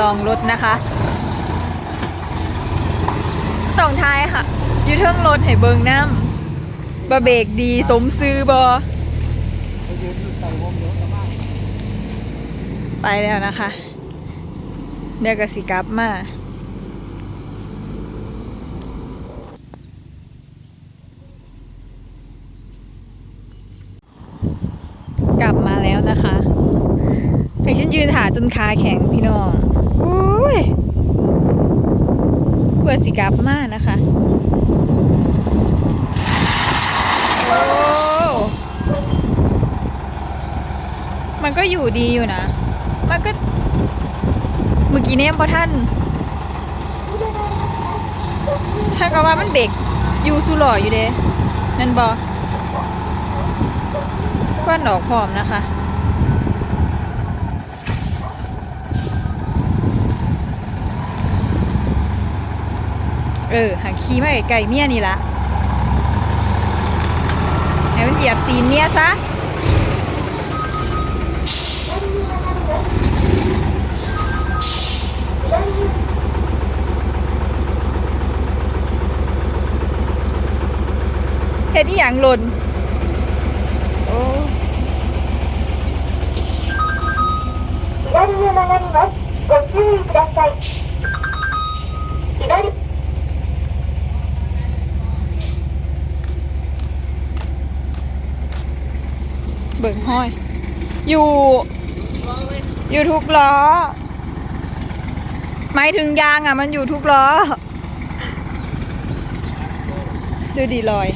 ลองรถนะคะต้องทายค่ะ อยู่เทิงรถให้เบิงน้ำบะเบรกดีสมซื้อบอไปแล้วนะคะ เดี๋ยวก็สิกลับมากลับมาแล้วนะคะให้ฉันยืนหาจนขาแข็งพี่น้อง อุ้ยเพื่อสิกลับมานะคะโอ้มันก็อยู่ดีอยู่นะ มันก็ เมื่อกี้เนี่ยพอท่านช่างก็ว่ามันเบรกอยู่สุหล่ออยู่เด้นั่นบอควันออกพร้อมนะคะ เออหางขี้มาไก่เมียนี่ละให้มันเหยียบตีนเมียซะ เห็นอีหยังหล่น โอ้ 左へ曲がります。ご注意ください。 ห้อย อยู่ อยู่ทุกล้อ หมายถึงยางอะ มันอยู่ทุกล้อ ดูดีลอย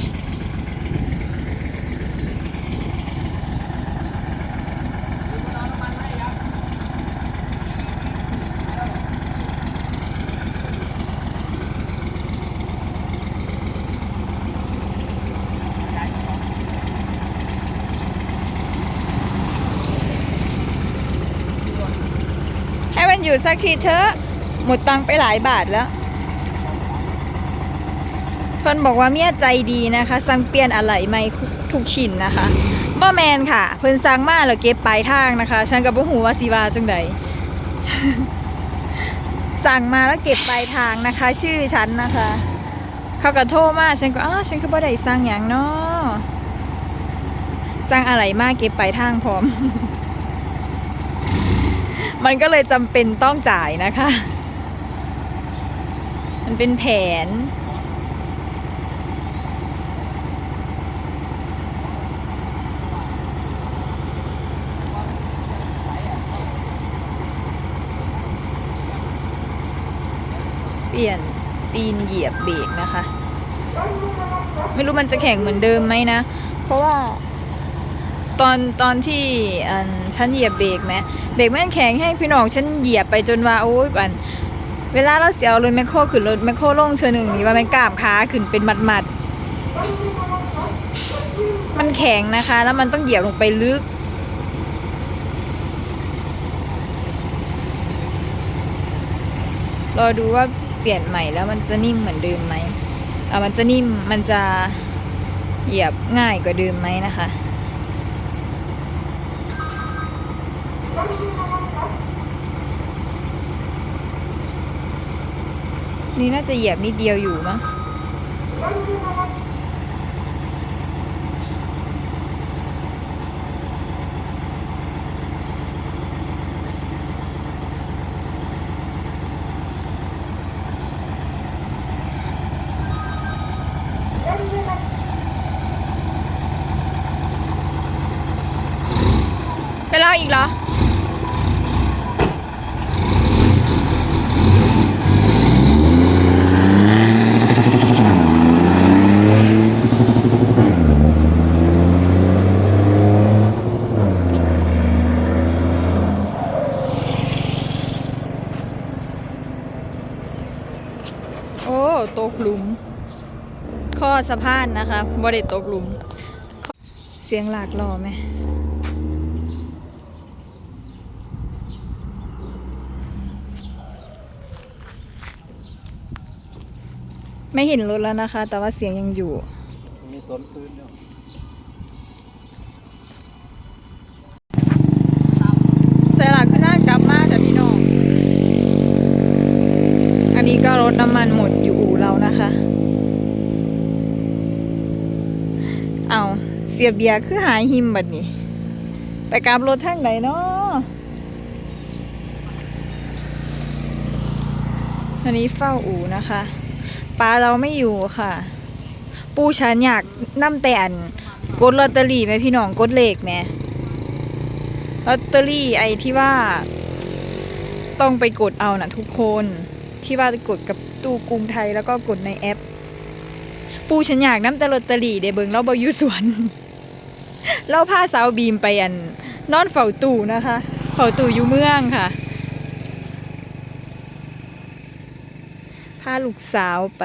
อยู่สักทีเถอะ หมดตังไปหลายบาทแล้วเพิ่นบอกว่าเมียใจดีนะคะ สั่งเปลี่ยนอะไหล่ใหม่ทุกชิ้นนะคะบ่แมนค่ะ เพิ่นสั่งมาแล้วเก็บปลายทางนะคะ ฉันก็บ่ฮู้ว่าสิว่าจังใดสั่งมาแล้วเก็บปลายทางนะคะ ชื่อฉันนะคะ เขาก็โทรมาฉันก็อ้าวฉันก็บ่ได้สั่งหยังเนาะสั่งอะไรมาเก็บปลายทางพร้อม มันก็เลยจำเป็นต้องจ่ายนะคะ มันเป็นแผน เปลี่ยนตีนเหยียบเบรกนะคะ ไม่รู้มันจะแข็งเหมือนเดิมไหมนะ เพราะว่า ตอนตอนที่อันฉันเหยียบเบรกไหมเบรกแม่นแข็งให้พี่น้องฉันเหยียบไปจนว่าโอ้ยอันเวลาเราเสียเอารถแมคโครขึ้นรถแมคโครลงเชือหนึ่งนี่ว่ามันก้ามขาขึ้นเป็นมัดมัดมันแข็งนะคะ แล้วมันต้องเหยียบลงไปลึก รอดูว่าเปลี่ยนใหม่แล้วมันจะนิ่มเหมือนเดิมไหมเออมันจะนิ่มมันจะเหยียบง่ายกว่าเดิมไหมนะคะ นี่น่าจะเหยียบนิดเดียวอยู่มั้งไปเล่าอีกเหรอ สะพานนะคะบริเตกหลุม เสียงหลากหล่อไหมไม่เห็นรถแล้วนะคะ แต่ว่าเสียงยังอยู่ มีสนปืนด้วยหลักขึ้นหน้ากลับมาแต่พี่น้อง อันนี้ก็รถน้ำมันหมดอยู่อู่เรานะคะ สียเบียคือหายหิมบัดนี้ ไปกราบรถทางไหนเนาะอันนี้เฝ้าอู่นะคะปลาเราไม่อยู่ค่ะ ปูฉันอยากนํแต่นกดลอตเตอรี่ไหมพี่น้องกดเลขไหมลอตเตอรี่ไอ้ที่ว่า ต้องไปกดเอานะทุกคนที่ว่ากดกับตู้กรุงไทยแล้วก็กดในแอป ปูฉันอยากน้ำแต่ลอตเตอรี่เดเบิงเราบอยู่สวน เราพาสาวบีมไปอัน นอนเฝ้าตู่นะคะ เฝ้าตู่อยู่เมืองค่ะพาลูกสาวไป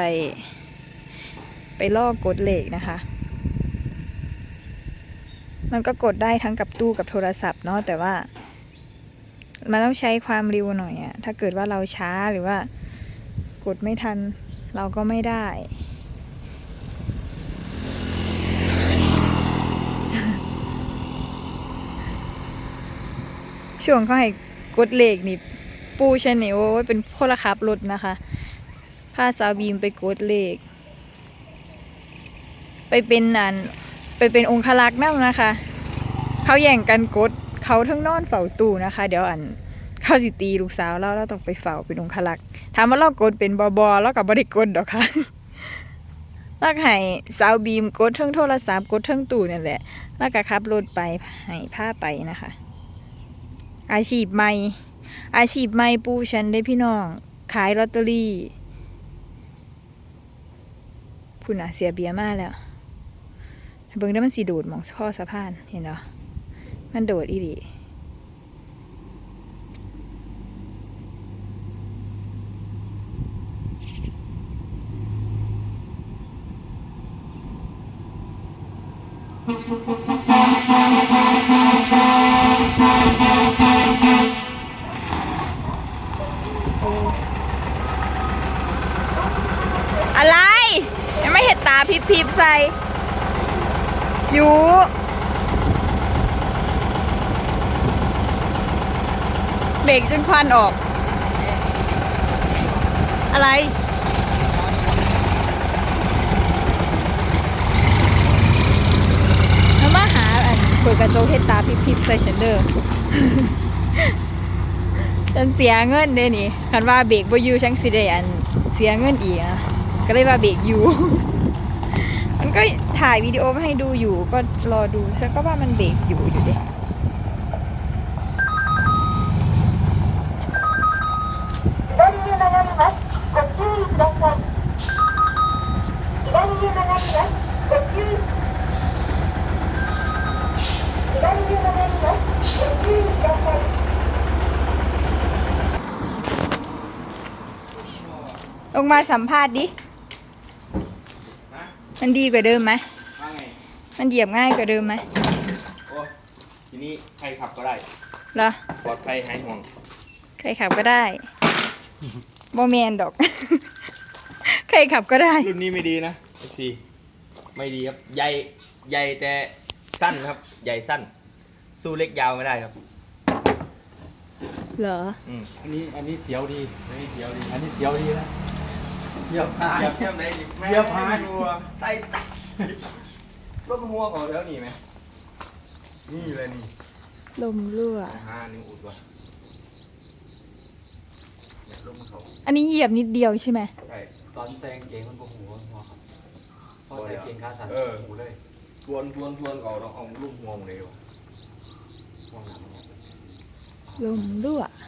ไปลอกกดเหลขนะคะ มันก็กดได้ทั้งกับตู้กับโทรศัพท์เนาะแต่ว่า มันต้องใช้ความเร็วหน่อยอะถ้าเกิดว่าเราช้าหรือว่ากดไม่ทันเราก็ไม่ได้ ช่วงเขาให้กดเลขนี่ปูชันนี่โอ้เป็นพลขับรถนะคะพาสาวบีมไปกดเลข ไปเป็นนันไปเป็นองคลักษ์นั่นนะคะ เขาแย่งกันกดเขาทั้งนอนเฝ้าตู้นะคะ เดี๋ยวอันเขาสิตีลูกสาวเราเราต้องไปเฝ้าเป็นองคลักษ์ถามว่าเรากดเป็นบอบอเรากับบริกดดอกค่ะแล้วก็ให้สาวบีมกดเทั้งโทรศัพท์กดเทั้งตู้นั่นแหละแล้วก็ขับรถไปให้ผ้าไปนะคะ อาชีพใหม่ อาชีพใหม่ปูฉันได้พี่น้อง ขายลอตเตอรี่พูดน่ะเสียเบียร์มากแล้ว เบิ่งได้มันสีโดดมองข้อสะพานเห็นเหรอมันโดดอีหลีอะไร ยังไม่เห็นตาพิบพิบใส่อยู่เบรกจนควันออก อะไร แล้วมาหาอันเปิดกระจกเห็นตาพิบพิบใส่ฉันเด้อฉันเสียเงินเด้นี่คันว่าเบรกบ่อยู่ฉันสิได้อันเสียเงินอีกอะก็เลยว่าเบรกอยู่ มันก็ถ่ายวิดีโอมาให้ดูอยู่ก็รอดูฉันก็ว่ามันเบรกอยู่อยู่ดิลงมาสัมภาษณ์ดิ มันดีกว่าเดิมไหมว่าไงมันเหยียบง่ายกว่าเดิมไหมโอ้ทีนี้ใครขับก็ได้เหรอปลอดภัยหายห่วงใครขับก็ได้โมแมนดอก ใครขับก็ได้ รุ่นนี้ไม่ดีนะ FC ไม่ดีครับใหญ่ใหญ่แต่สั้นครับ ใหญ่สั้น สู้เล็กยาวไม่ได้ครับเหรอ อืมอันนี้อันนี้เสียวดีอันนี้เสียวดีอันนี้เสียวดีนะ เหยียบหายเทียบเทียบไหนดิเหยียบหายหัวใส่ตักรถหัวของแล้วนี่ไหมนี่เลยนี่ลมรั่วห้านิ้วอุดวะเนี่ยลมมันเขาอันนี้เหยียบนิดเดียวใช่ไหมใช่ตอนแซงเก่งมันก็หัวหัวครับพอแซงเก่งขาสั่นเออหูเลยทวนทวนทวนเอาเราเอาลูกงวงเลยวะมองหนังมันลมรั่วเ